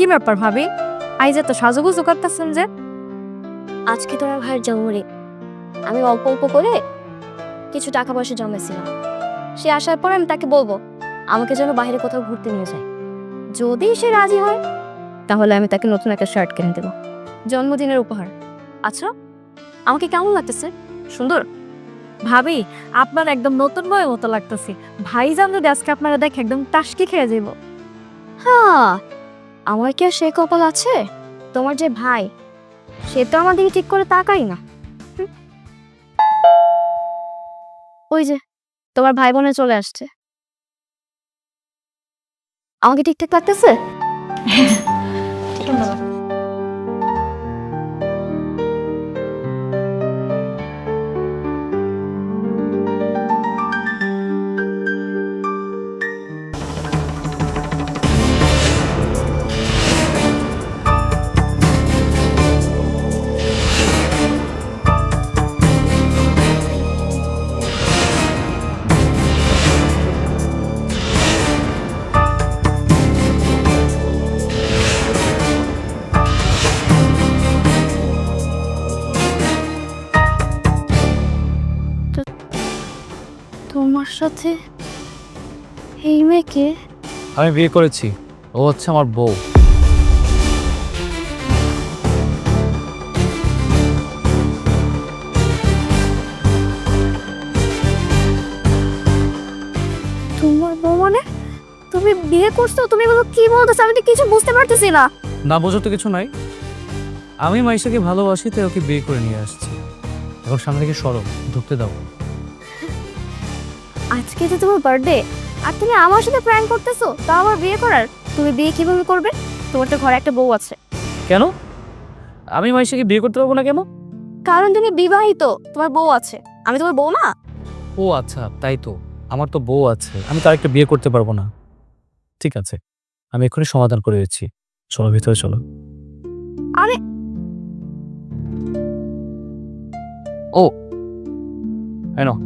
কি ব্যাপার ভাবি? আই যে তো সাজুগুজু করতেছেন যে। আজকে তোর ভাইয়ের জন্মদিন। আমি অল্প অল্প করে কিছু টাকা পয়সা জমেছিলাম। সে আসার পর আমি তাকে বলব, আমাকে যেন বাইরে কোথাও ঘুরতে নিয়ে যায়। যদি সে রাজি হয়, তাহলে আমি তাকে নতুন একটা শার্ট কিনে দেবো। জন্মদিনের উপহার। আচ্ছা আমাকে কেমন লাগতেছে? সুন্দর? ভাবি, আপনার একদম নতুন বয়ের মতো লাগতেছে। ভাইজান যদি আজকে আপনারা দেখে একদম টাসকি খেয়ে যাব হ্যাঁ আমার কি আর সে কপাল আছে? তোমার যে ভাই, সে তো আমার দিকে ঠিক করে তাকাই না। ওই যে, তোমার ভাই বোনে চলে আসছে। আমাকে ঠিকঠাক লাগতেছে? তোমার আমি বিয়ে করেছি। ও হচ্ছে আমার বউ। তোমার বউ মানে? তুমি বিয়ে করছ? তুমি এগুলো কি বলতেছো? আমি তো কিছু বুঝতে পারতেছি না। না বোঝো তো কিছু নাই। আমি মাইশাকে ভালোবাসি তাই ওকে বিয়ে করে নিয়ে আসছি। এখন সামনে থেকে সরব ঢুকতে দাও। আজকে তো তোমার বার্থডে আর তুমি আমার সাথে প্র্যাঙ্ক করতেছো? তা আমার বিয়ে করার? তুমি বিয়ে কীভাবে করবে? তোমার তো ঘরে একটা বউ আছে। কেন? আমি মাইশাকে বিয়ে করতে পারব না কেন? কারণ তুমি বিবাহিত। তোমার বউ আছে। আমি তোমার বউ না? ও আচ্ছা তাই তো। আমার তো বউ আছে। আমি তার একটা বিয়ে করতে পারব না। ঠিক আছে। আমি এক্ষুনি সমাধান করে দিচ্ছি। চলো ভিতরে চলো। আরে! ও! নাও।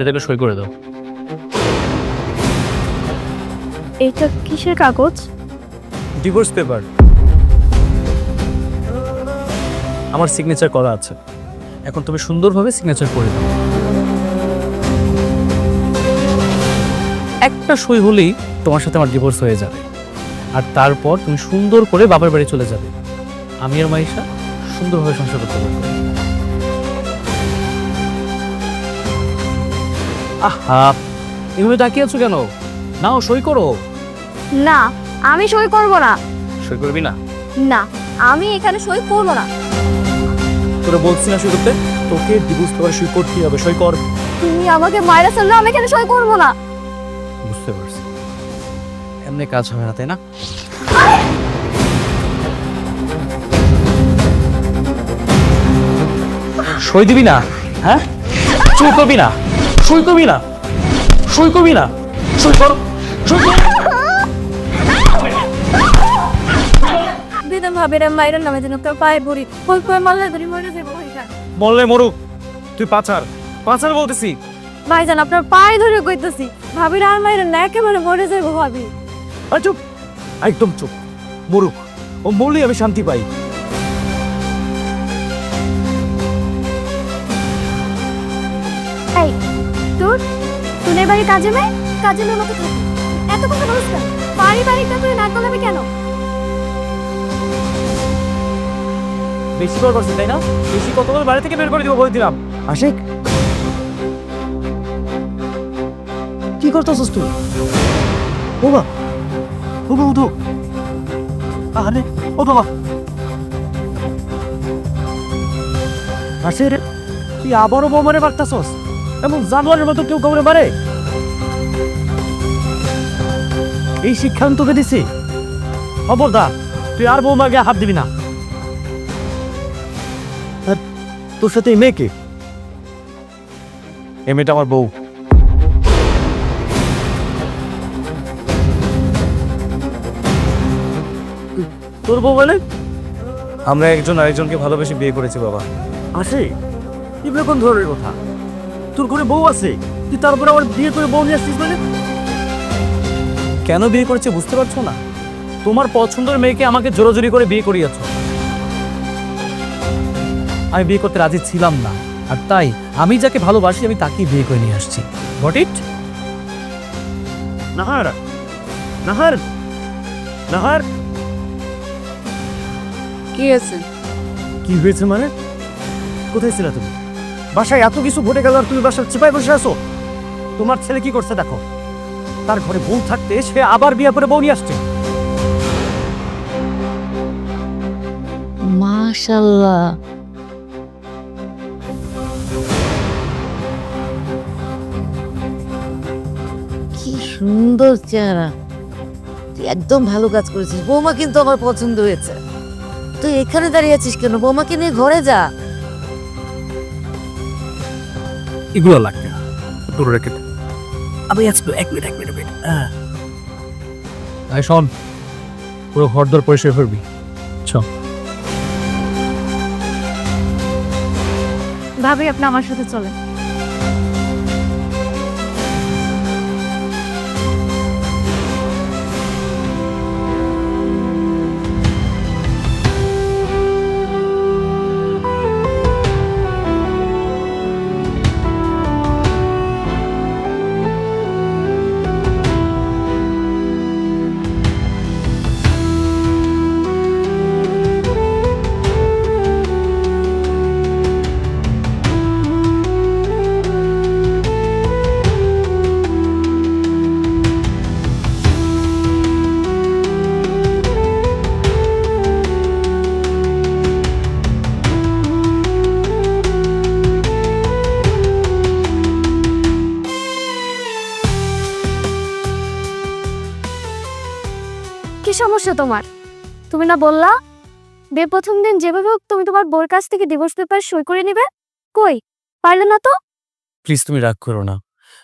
এটা সই করে দাও। এইটা কিসের কাগজ? ডিভোর্স পেপার আমার সিগনেচার করা আছে। এখন তুমি সুন্দরভাবে সিগনেচার করে দাও। একটা সই হলেই তোমার সাথে আমার ডিভোর্স হয়ে যাবে। আর তারপর তুমি সুন্দর করে বাবার বাড়ি চলে যাবে। আমি আর মাইশা সুন্দরভাবে সংসার করতে পারব। আহা! এভাবে তাকিয়ে আছো কেন? নাও সই করো। না আমি সই করব না। সই করবি না? না আমি এখানে সই করব না। তোরা বলছি না সই করতে? তোকে ডিভোর্স পেপার সই করতেই হবে সই কর। তুমি আমাকে মায়েরা চললে আমি এখানে সই করব না। বুঝতে পারছি। এমনি কাজ হবে না তাই না? সই দিবি না হ্যাঁ? সই করবি না সই করবি না সই করবি না সই কর। ভাবির নামে যেন তোর পায়ে পড়ি। কই কই মারলে ধরি মরে যাব ভাইজান বললে মরুক। তুই পাচার। পাচার বলতেছি। ভাইজান আপনার পায়ে ধরে কইতেছি ভাবির আর মায়ের না একেবারে মরে যাব ভাবি। আর চুপ। একদম চুপ। মরুক। ও মরলেই আমি শান্তি পাই। এই তোর? তুই বাড়ি কাজে মেয়ে? কাজে মেয়ে মতো থাকি। এত কথা বলিস বেশি করছেন, তাই না? বেশি কত করে? বাড়ি থেকে বের করে দিব, বলে দিলাম। আশিক, কি করতেছিস তুই? ও বা ও বা উঠো। আরে ও বাবা। আশিক, তুই আবারও বৌমারে এমন জানোয়ারের মতো কেউ মারে? এই শিক্ষা আমি তোকে খবরদার, তুই আর বৌমাকে হাত দিবি না। তোর সাথে এই মেয়েকে? এ মেয়েটা আমার বউ। তোর বউ মানে? আমরা একজন আরেকজনকে ভালোবেসে বিয়ে করেছি বাবা। আসে এগুলো কোন ধরনের কথা? তোর ঘরে বউ আছে? তুই তারপরে আমার বিয়ে করে বউ নিয়ে আসছিস মানে? কেন বিয়ে করেছে বুঝতে পারছ না? তোমার পছন্দের মেয়েকে আমাকে জোরাজোরি করে বিয়ে করিয়েছ। আমি বিয়ে করতে রাজি ছিলাম না। আর তাই আমি যাকে ভালোবাসি আমি তাকেই বিয়ে করে নিয়ে আসছি। Got it Nahar Nahar Nahar. কি আছে কি হয়েছে মানে? কোথায় ছিলে তুমি? বাসায় এত কিছু ঘটে গেল আর তুমি বাসার চিপায় বসে আছো? তোমার ছেলে কি করছে দেখো? তার ঘরে বউ থাকতে সে আবার বিয়ে করে বউ নিয়ে আসছে। মাশাল্লাহ কি সুন্দর চেহারা। তুই একদম ভালো কাজ করেছিস। বৌমা কিন্তু আমার পছন্দ হয়েছে। তুই এখানে দাঁড়িয়ে আছিস কেন? বৌমাকে নিয়ে ঘরে যা। এগুলো লাগবে না। দূরে রেখে। আবে আজকে এক মিনিট এক মিনিট। আয় শোন পুরো ঘর দর পরিষ্কার করবি? চ ভাবি আপনি আমার সাথে চলেন। সমস্যা তোমার। তুমি না বললা বিয়ের প্রথম দিন যেভাবে হোক তুমি তোমার বোর কাছ থেকে ডিভোর্স পেপার সই করে নিবে? কই? পারলে না তো? প্লিজ তুমি রাগ করো না।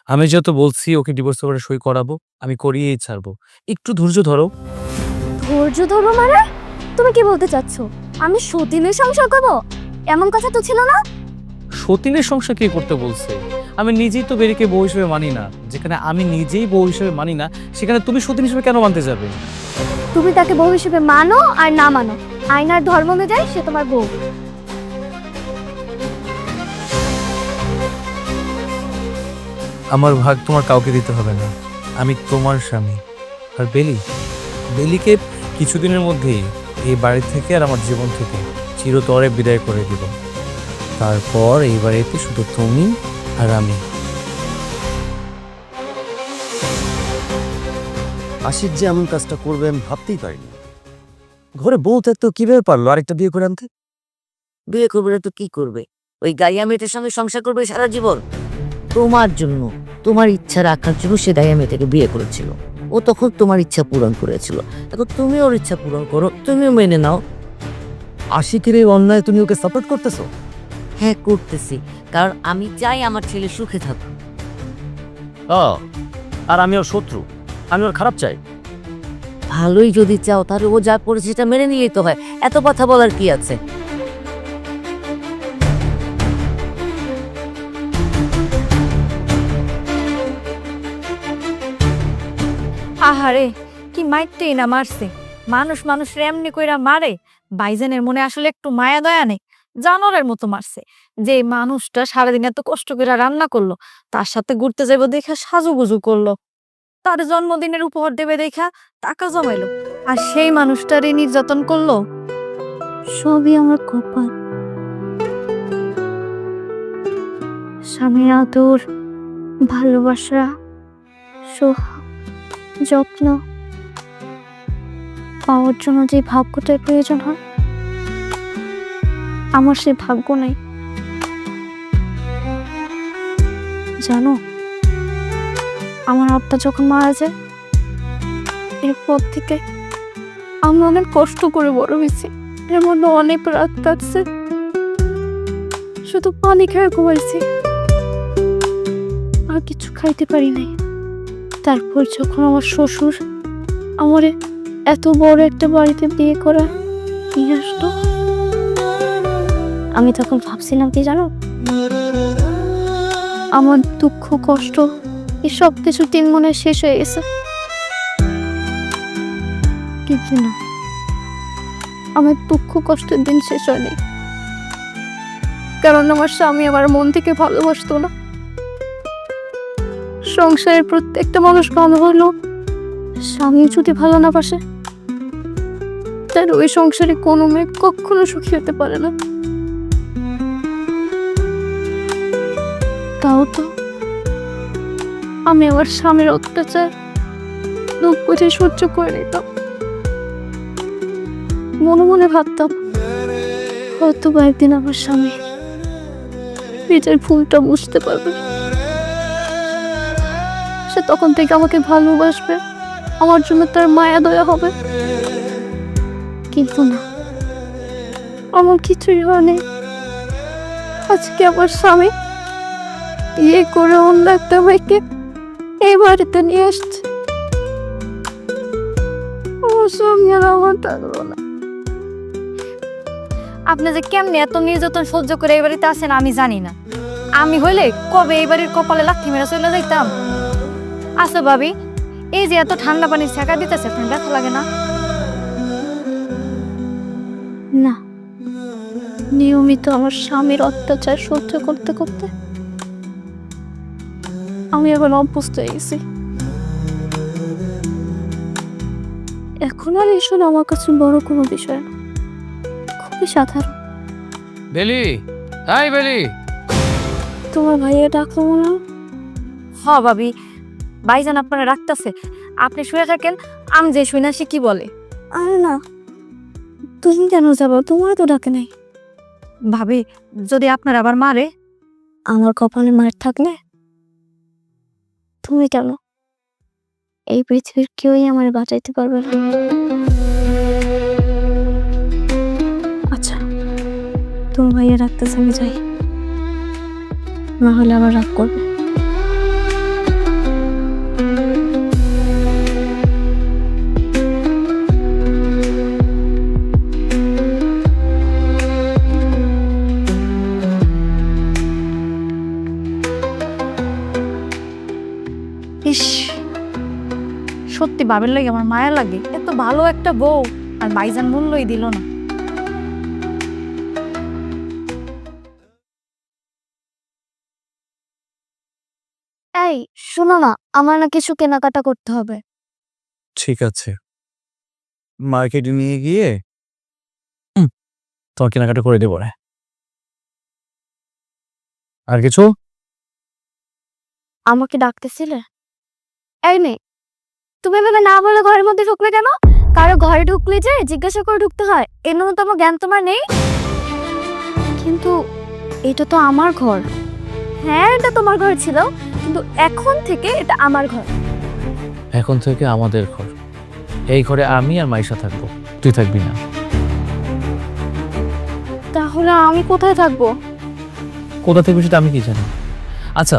আমি যত বলছি ওকে ডিভোর্স পেপারে সই করাবো আমি করিয়েই ছাড়বো। একটু ধৈর্য ধরো। ধৈর্য ধরো মানে? তুমি কি বলতে চাচ্ছ? আমি সতীনের সংসার করব? এমন কথা তো ছিল না? সতীনের সংসার কে করতে বলছে? আমি নিজেই তো বেরিকে বউ হিসেবে মানি না। যেখানে আমি নিজেই বউ হিসেবে মানি না সেখানে তুমি সতীন হিসেবে কেন মানতে যাবে? তুমি তাকে বউ হিসেবে মানো আর না মানো। আইনার ধর্ম অনুযায়ী সে তোমার বউ। আমার ভাগ তোমার কাউকে দিতে হবে না। আমি তোমার স্বামী। আর বেলি? বেলিকে কিছুদিনের মধ্যেই এই বাড়ি থেকে আর আমার জীবন থেকে চিরতরে বিদায় করে দিব। তারপর এই বাড়িতে শুধু তুমি আর আমি। আশিক যে এমন কাজটা করবে আমি ভাবতেই পারিনি। ঘরে বউ থাকতো কীভাবে পারল আরেকটা বিয়ে করে আনতে? বিয়ে করবে না তো কি করবে? ওই গাইয়া মেয়েটার সঙ্গে সংসার করবে সারা জীবন? তোমার জন্য তোমার ইচ্ছা রাখার জন্য সে গাইয়া মেয়েটাকে বিয়ে করেছিল। ও তখন তোমার ইচ্ছা পূরণ করেছিল। এখন তুমি ওর ইচ্ছা পূরণ করো তুমিও মেনে নাও। আশিকের এই অন্যায় তুমি ওকে সাপোর্ট করতেছো? হ্যাঁ করতেছি। কারণ আমি চাই আমার ছেলে সুখে থাকুক। আর আমি ওর শত্রু। আমি ওর খারাপ চাই। ভালোই যদি চাও তাহলে ও যা করেছে সেটা মেনে নিয়েই তো হয়। এত কথা বলার কি আছে? আহারে কি মাইরতেই না মারছে। মানুষ মানুষের এমনি কইরা মারে। বাইজেনের মনে আসলে একটু মায়া দয়া নেই। জানোয়ারের মতো মারছে। যে মানুষটা সারাদিন এত কষ্ট করে রান্না করল তার সাথে ঘুরতে যাইব দেখা সাজুগুজু করল। তার জন্মদিনের উপহার দেবে দেখা টাকা জমাইলো। আর সেই মানুষটারই নির্যাতন করল। সবই আমার কপাল। স্বামীর আদর, ভালোবাসা যত্ন। পাওয়ার জন্য যে ভাগ্যটার প্রয়োজন হয়, আমার সে ভাগ্য নেই। জানো? আমার আব্বা যখন মারা যায়, এরপর থেকে আমি অনেক কষ্ট করে বড় হয়েছি। এর মধ্যে অনেক রাত কাটছে। শুধু পানি খেয়ে ঘুমাইছি। আর কিছু খাইতে পারি নাই। তারপর যখন আমার শ্বশুর আমার এত বড় একটা বাড়িতে বিয়ে করা নিয়ে আসতো আমি তখন ভাবছিলাম কি জানো? আমার দুঃখ, কষ্ট এই সব কিছু তিন মনে শেষ হয়ে গেছে। কিছু না, আমার দুঃখ কষ্টের দিন শেষ হয়নি। কারণ আমার স্বামী আমার মন থেকে ভালোবাসতো না। সংসারের প্রত্যেকটা মানুষ ভালো হলো স্বামী যদি ভালো না বাসে তাহলে ওই সংসারে কোনো মেয়ে কখনো সুখী হতে পারে না। তাও তো আমি আমার স্বামীর অত্যাচার দুঃখ বুঝে সহ্য করে নিতাম। মনে মনে ভাবতাম, হয়তো বা একদিন আমার স্বামী নিজের ভুলটা বুঝতে পারবে। সে তখন থেকে আমাকে ভালোবাসবে, আমার জন্য তার মায়া দয়া হবে। কিন্তু না, আমার কিছুই হয়নি। আজকে আমার স্বামী ইয়ে করে অন্য একটা মেয়েকে এই বাড়িতে নিয়ে না। আপনি যে কেমনে এত নির্যাতন সহ্য করে এই বাড়িতে আসেন আমি জানি না। আমি হইলে কবে এই বাড়ির কপালে লাথি মেরে চলে যাইতাম? আচ্ছা ভাবি এই যে এত ঠান্ডা পানির ছেঁকা দিতেছে আপনার ব্যথা লাগে না? না। নিয়মিত আমার স্বামীর অত্যাচার সহ্য করতে করতে আমি এখন অভ্যস্ত হয়ে গেছি এখন আর এসব আমার কাছে বড় কোনো বিষয় না। খুবই সাধারণ। বেলি হাই বেলি। তোমার ভাইয়া ডাকলো মনে হয়? হ ভাবি ভাইজান আপনারা রাখতেছে আপনি শুয়ে থাকেন আমি যে শুই না সে কি বলে? আরে না তুমি কেন যাব? তোমার তো ডাকে নাই। ভাবি যদি আপনার আবার মারে? আমার কপালে মার থাকলে তুমি কেন? এই পৃথিবীর কেউই আমার বাঁচাইতে পারবে না। আচ্ছা তোমার ভাইয়া রাখতেছে, আমি যাই। না হলে আবার রাগ করবে। ইস সত্যি বাবের লাগে আমার মায়া লাগে। এত ভালো একটা বউ আর ভাইজান মূল্যই দিল না। এই শোনো না আমার না কিছু কেনাকাটা করতে হবে। ঠিক আছে। মার্কেটে নিয়ে গিয়ে হুম, তোমার কেনাকাটা করে দেবো রে আর কিছু? আমাকে ডাকতেছিলে? এই মেয়ে তুমি এভাবে না বলে ঘরের মধ্যে ঢুকলে কেন? কারও ঘরে ঢুকলে যে জিজ্ঞাসা করে ঢুকতে হয় এর ন্যূনতম জ্ঞান তোমার নেই? কিন্তু এটা তো আমার ঘর। হ্যাঁ এটা তোমার ঘর ছিল কিন্তু এখন থেকে এটা আমার ঘর। এখন থেকে আমাদের ঘর। এই ঘরে আমি আর মাইশা থাকব তুই থাকবি না। তাহলে আমি কোথায় থাকব? কোথা থেকে সেটা আমি কি জানি। আচ্ছা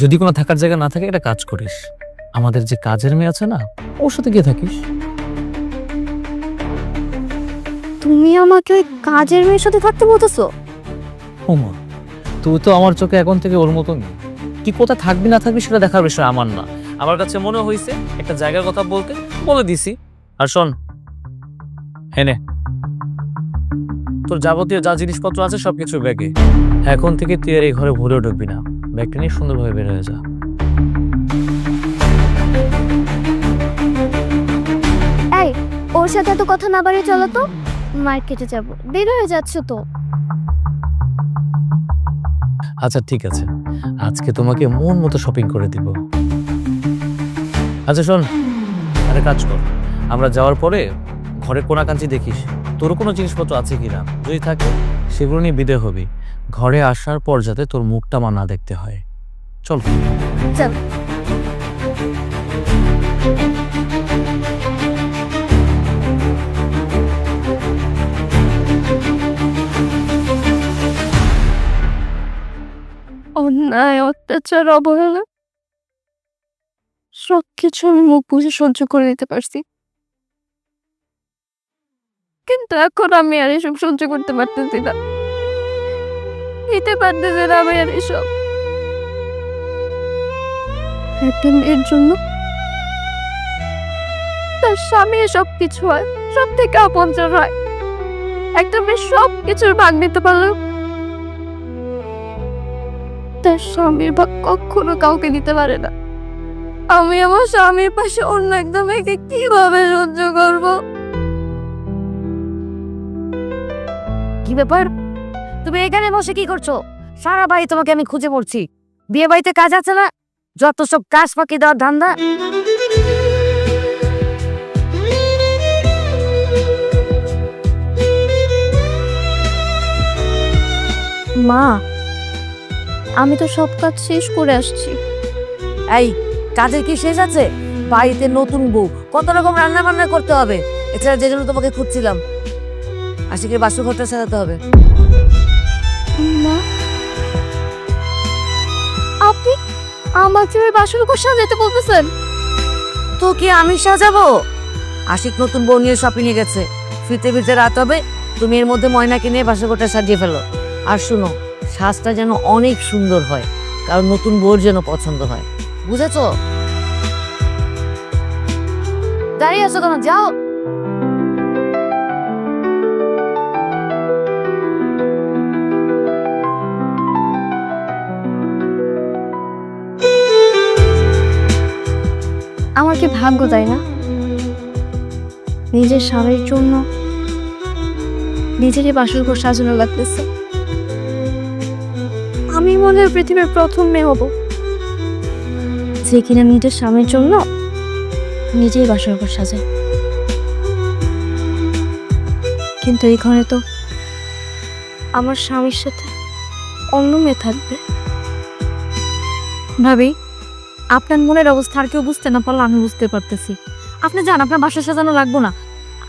যদি কোনো থাকার জায়গা না থাকে একটা কাজ করিস। আমাদের যে কাজের মেয়ে আছে না ওর সাথে গিয়ে থাকিস। তুমি আমাকে ওই কাজের মেয়ের সাথে থাকতে বলতেছো? ওমা তুই তো আমার চোখে এখন থেকে ওর মতনই। কি কোথায় থাকবি না থাকবি সেটা দেখার বিষয় আমার না। আমার কাছে মনে হয়েছে একটা জায়গার কথা বলতে বলে দিছি। আর শোন হেনে তোর যাবতীয় যা জিনিসপত্র আছে সবকিছু ব্যাগে। এখন থেকে তুই আর এই ঘরে ভুলেও ঢুকবি না। ব্যাগটা নিয়ে সুন্দরভাবে বের হয়ে যা। ওর সাথে এত কথা না বাড়িয়ে চলো তো। মার্কেটে যাব। বের হয়ে যাচ্ছ তো। আচ্ছা ঠিক আছে। আজকে তোমাকে মন মতো শপিং করে দিব। আচ্ছা শোন আরে কাজ কর। আমরা যাওয়ার পরে ঘরে কোনাকাঞ্চি দেখিস। তোর কোনো জিনিসপত্র আছে কিনা? যদি থাকে সেগুলো নিয়ে বিদে হবি। ঘরে আসার পর যাতে তোর মুখটা আমার না দেখতে হয়। চল। চল। অন্যায় অত্যাচার, অবহেলা। সব কিছু আমি মুখ বুঝে সহ্য করে নিতে পারছি। কিন্তু এখন আমি আর এসব সহ্য করতে পারতেছি না। নিতে পারতেছি না আমি আর এসব। একটা মেয়ের জন্য তার স্বামী সব কিছু হয় সব থেকে আপনজন হয়। একটা মেয়ে সব কিছুর ভাগ নিতে পারলেও তার স্বামীর ভাগ কখনো কাউকে দিতে পারে না। আমি আমার স্বামীর পাশে অন্য একদম মেয়েকে কীভাবে সহ্য করব? কি ব্যাপার? তুমি এখানে বসে কি করছ? সারা বাড়ি তোমাকে আমি খুঁজে পড়ছি। বিয়ে বাড়িতে কাজ আছে না? যত সব কাজ ফাঁকি দেওয়ার ধান্দা। মা আমি তো সব কাজ শেষ করে আসছি। এই কাজের কি শেষ আছে? বাড়িতে নতুন বউ কত রকম রান্না বান্না করতে হবে? এছাড়া যে জন্য তোমাকে খুঁজছিলাম। আশিকের বাসু ঘরটা সাজাতে হবে। মা আপনি আমাকে ওই বাসর ঘর সাজাতে বলতেছেন? তো কি আমি সাজাবো? আশিক নতুন বউ নিয়ে শপিং এ গেছে। ফিরতে ফিরতে রাত হবে। তুমি এর মধ্যে ময়না কিনে বাসরঘরটা সাজিয়ে ফেলো। আর শুনো সাজটা যেন অনেক সুন্দর হয়, কারণ নতুন বউর যেন পছন্দ হয়। বুঝেছ? দাঁড়িয়ে আছো কেন? যাও! আমার কি ভাগ্য তাই না? নিজের স্বামীর জন্য নিজেরই বাসর ঘর সাজানো লাগতেছে। মনে পৃথিবীর প্রথম মেয়ে হব। যে কিনা নিজের স্বামীর জন্য নিজেই বাসর ঘর সাজায়। কিন্তু এই ঘরে তো আমার স্বামীর সাথে অন্য মেয়ে থাকবে। ভাবি, আপনার মনের অবস্থা আর কেউ বুঝতে না পারলে আমি বুঝতে পারতেছি। আপনি যান আপনার বাসা সাজানো লাগবো না।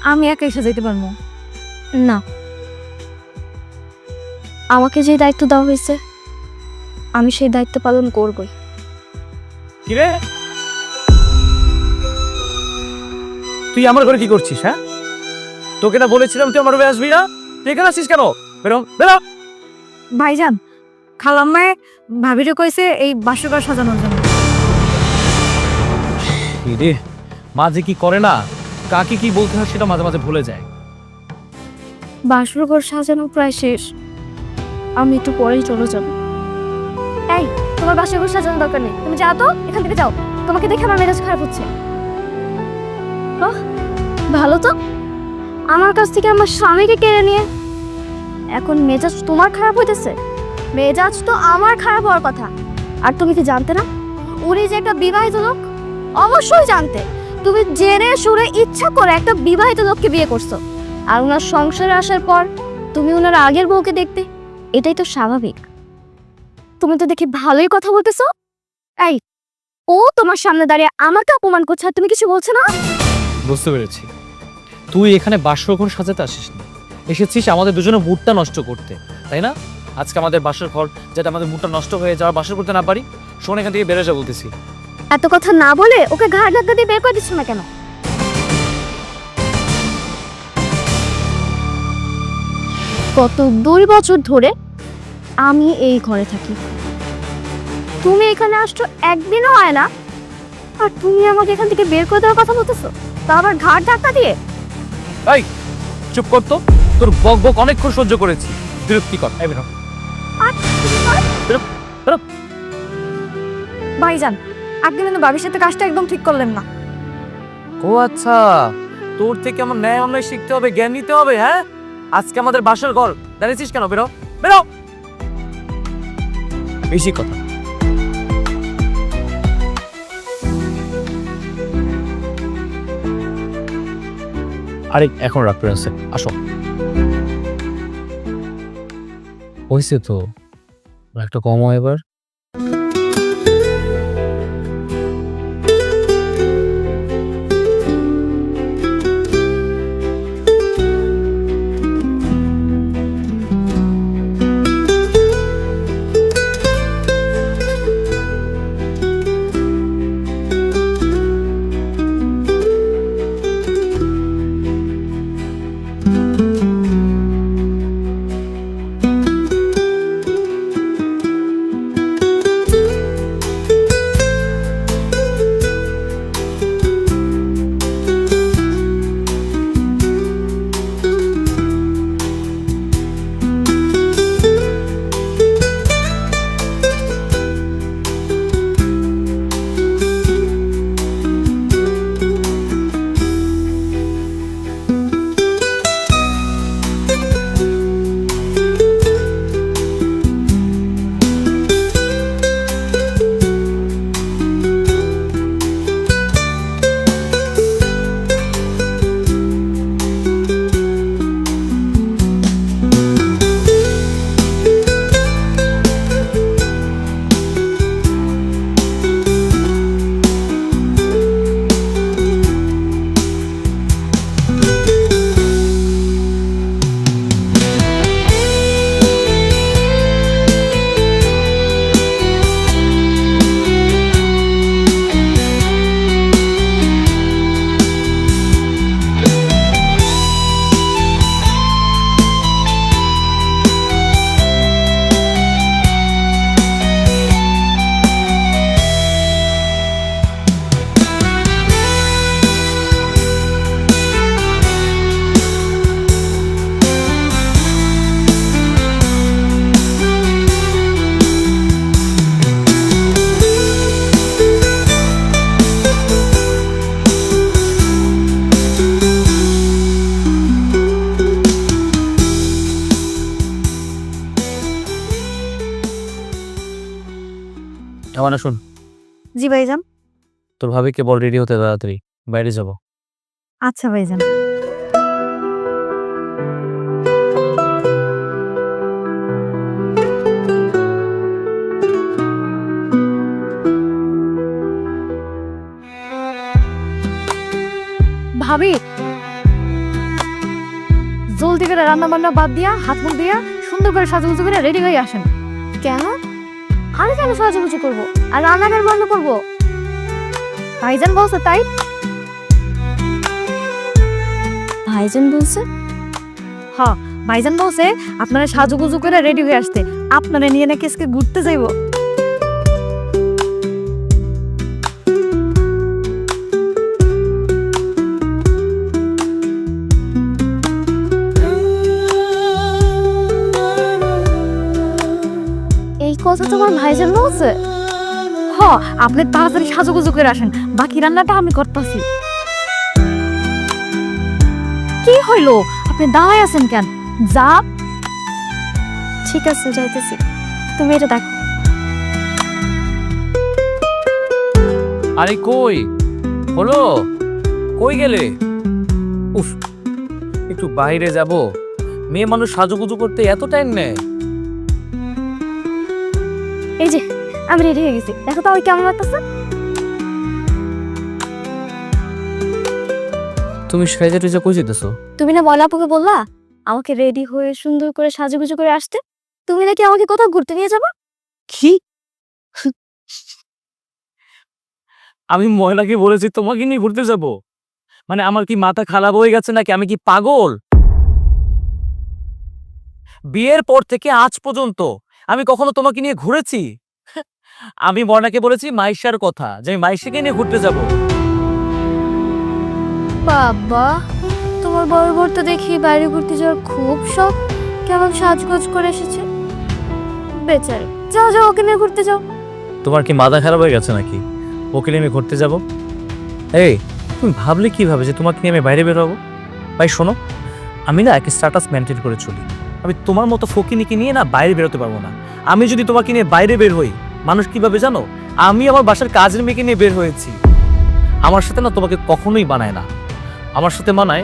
আমি একাই সাজাইতে পারব। না। আমাকে যে দায়িত্ব দেওয়া হয়েছে আমি সেই দায়িত্ব পালন করবই। কিরে? তুই আমার ঘরে কি করছিস হ্যাঁ? তোকে না বলেছিলাম তুই আমার ঘরে আসবি না? তুই এখানে আসছিস কেন? বেরো বেরো! ভাইজান খালাম্মায় ভাবিরে কইছে এই বাসরঘর সাজানোর জন্য। রে মাঝে কি করে না? কাকে কি বলতে হয় সেটা মাঝে মাঝে ভুলে যায়। বাসর ঘর সাজানো প্রায় শেষ। আমি একটু পরেই চলে যাব। এই তোমার বাসর সাজানোর দরকার নেই। তুমি যাও তো, এখান থেকে যাও। তোমাকে দেখে আমার মেজাজ খারাপ হচ্ছে। ভালো তো। আমার কাছ থেকে আমার স্বামীকে কেড়ে নিয়ে। এখন মেজাজ তোমার খারাপ হইতেছে? মেজাজ তো আমার খারাপ হওয়ার কথা। আর তুমি কি জানতে না? উনি যে একটা বিবাহিত লোক? অবশ্যই জানতে। তুমি জেনে শুনে ইচ্ছা করে একটা বিবাহিত লোককে বিয়ে করছ। আর ওনার সংসারে আসার পর তুমি ওনার আগের বউকে দেখতে। এটাই তো স্বাভাবিক। তুমি তো দেখি ভালোই কথা বলতেছো। এই ও তোমার সামনে দাঁড়িয়ে আমাকে অপমান করছে আর তুমি কিছু বলছো না? বুঝতে পেরেছি। তুই এখানে বাসর ঘর সাজাতে আসিস না এসেছিস আমাদের দুজনের মুডটা নষ্ট করতে তাই না? আজকে আমাদের বাসর ঘর যাতে আমাদের মুডটা নষ্ট হয়ে যাওয়া বাসর করতে না পারি শোন এখান থেকে বেড়ে যা বলতেছি। এত কথা না বলে ওকে ঘাড় ধাক্কা দিয়ে বের করে দিচ্ছ না কেন? গত দুই বছর ধরে আমি এই ঘরে থাকি। তুমি এখানে আসছো একদিনও হয় না। আর তুমি আমাকে এখান থেকে বের করে দেওয়ার কথা বলতেছো? তা আবার ঘাড় ধাক্কা দিয়ে? চুপ কর তো। তোর বক বক অনেকক্ষণ সহ্য করেছি। বিরক্তিকর এই বেরো। ভাইজান আপনি কিন্তু ভাবির সাথে কাজটা একদম ঠিক করলেন না। ও আচ্ছা তোর থেকে আমার ন্যায় অন্যায় শিখতে হবে জ্ঞান নিতে হবে হ্যাঁ? আজকে আমাদের বাসর ঘর। দাঁড়িয়েছিস কেন? বেরো বেরো। বেশি কথা। আরে এখন রাখতে আছে আসো। হয়েছে তো একটা কম এবার। ভাইজান? তোর ভাবিকে বল রেডি হতে তাড়াতাড়ি। বাইরে যাব। আচ্ছা ভাইজান। ভাবি! জলদি করে রান্না বান্না বাদ দিয়া হাত মুখ দিয়া সুন্দর করে সাজুগুজু করে রেডি হয়ে আসেন। কেন? আমি কেন সাহায্য করব? আর রান্নাঘর বন্ধ করব? ভাইজান বলছে, তাই? ভাইজান বলছে? হ্যাঁ ভাইজান বলছে, আপনারা সাজুগুজু করে রেডি হয়ে আসতে। আপনারা নিয়ে নাকি আজকে ঘুরতে যাইবো। কথা তোমার ভাইজান বলছে। হ আপনি তাড়াতাড়ি সাজুগুজু করে আসেন। বাকি রান্নাটা আমি করতেছি। কি হইল? আপনি দাঁড়ায় আছেন কেন? যা। ঠিক আছে যাইতেছি। তুমি এটা দেখো। আরে কই? হলো? কই গেলে? উফ একটু বাইরে যাব। মেয়ে মানুষ সাজুগুজু করতে এত টাইম নেয়। এই যে আমি রেডি হয়ে গেছি। দেখো তো ওই কেমন লাগতেছে। তুমি সাইজা টেজা কই যেতেছো তুমি না ময়লা আপুকে বললা আমাকে রেডি হয়ে সুন্দর করে সাজুগুজু করে আসতে। তুমি নাকি আমাকে কোথাও ঘুরতে নিয়ে যাবা? কি? আমি ময়লাকে বলেছি তোমাকে নিয়ে ঘুরতে যাব। মানে আমার কি মাথা খারাপ হয়ে গেছে নাকি? আমি কি পাগল? বিয়ের পর থেকে আজ পর্যন্ত আমি কখনো তোমাকে নিয়ে ঘুরেছি? আমি ময়নাকে বলেছি মাইশার কথা যে আমি মাইশাকে নিয়ে ঘুরতে যাব। বাবা তোমার বড় বর তো দেখি বাইরে ঘুরতে যাওয়ার খুব শখ। কেমন সাজগোজ করে এসেছে? বেচার যাও যাও ওকে নিয়ে ঘুরতে যাও। তোমার কি মাথা খারাপ হয়ে গেছে নাকি? ওকে নিয়ে আমি ঘুরতে যাব? এই তুমি ভাবলে কীভাবে যে তোমাকে নিয়ে আমি বাইরে বেরোবো ভাই শোনো আমি না এক স্ট্যাটাস মেনটেন করে চলি। আমি তোমার মতো ফকিনিকে নিয়ে না বাইরে বেরোতে পারব না। আমি যদি তোমাকে নিয়ে বাইরে বের হই মানুষ কীভাবে জানো? আমি আমার বাসার কাজের মেয়েকে নিয়ে বের হয়েছি। আমার সাথে না তোমাকে কখনোই বানায় না। আমার সাথে মানায়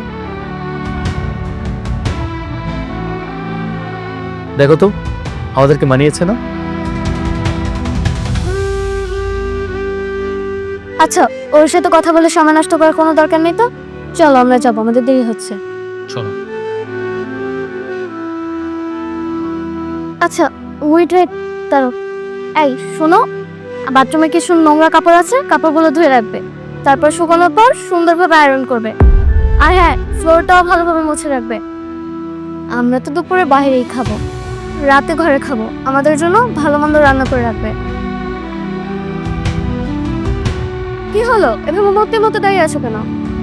দেখো তো আমাদেরকে মানিয়েছে না? আচ্ছা ওর সাথে কথা বলে সময় নষ্ট করার কোনো দরকার নেই তো? চলো আমরা যাব আমাদের দেরি হচ্ছে। চলো। আচ্ছা ওয়েট ওয়েট দাঁড়ো এই, শোনো, বাথরুমে কিছু নোংরা কাপড় আছে, কাপড়গুলো ধুয়ে রাখবে। তারপর শুকানোর পর সুন্দরভাবে আয়রন করবে। আর হ্যাঁ ফ্লোরটাও ভালোভাবে মুছে রাখবে। আমরা তো দুপুরে বাইরেই খাব, রাতে ঘরে খাব। আমাদের জন্য ভালো মন্দ রান্না করে রাখবে। কি হলো? এভাবে মতে মতো দাঁড়িয়ে আছো কেন?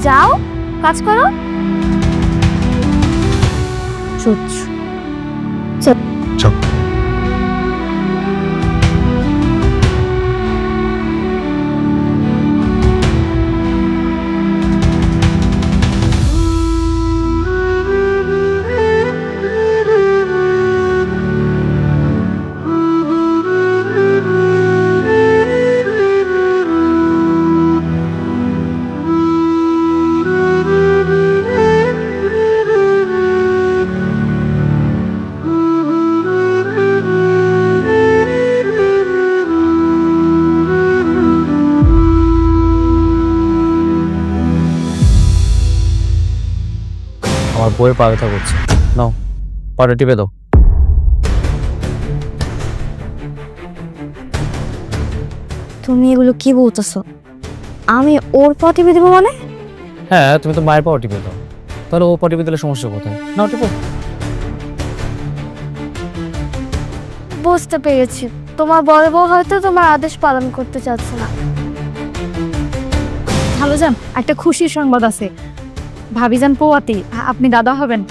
যাও, কাজ করো। সত্যি আমার বইয়ের পা ব্যথা করছে। নাও পাটা টিপে দাও। তুমি এগুলো কি বলতেছো? আমি ওর পা টিপে দেবো মানে? হ্যাঁ তুমি তো মায়ের পাও টিপে দাও। তাহলে ও পা টিপে দিলে সমস্যা কোথায়? নাও টিপো। বুঝতে পেরেছি। তোমার বড় বউ হয়তো তোমার আদেশ পালন করতে চাচ্ছে না। ভালো যান একটা খুশির সংবাদ আছে। ভাবিজান পৌয়াতি আ- আপনি দাদা হবেন।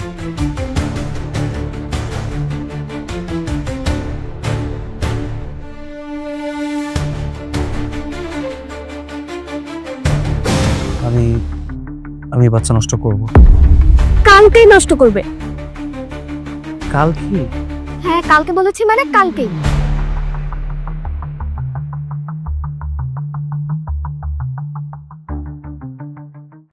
আমি আমি বাচ্চা নষ্ট করব। কালকেই নষ্ট করবে। কাল কি? হ্যাঁ কালকে বলেছি মানে কালকেই।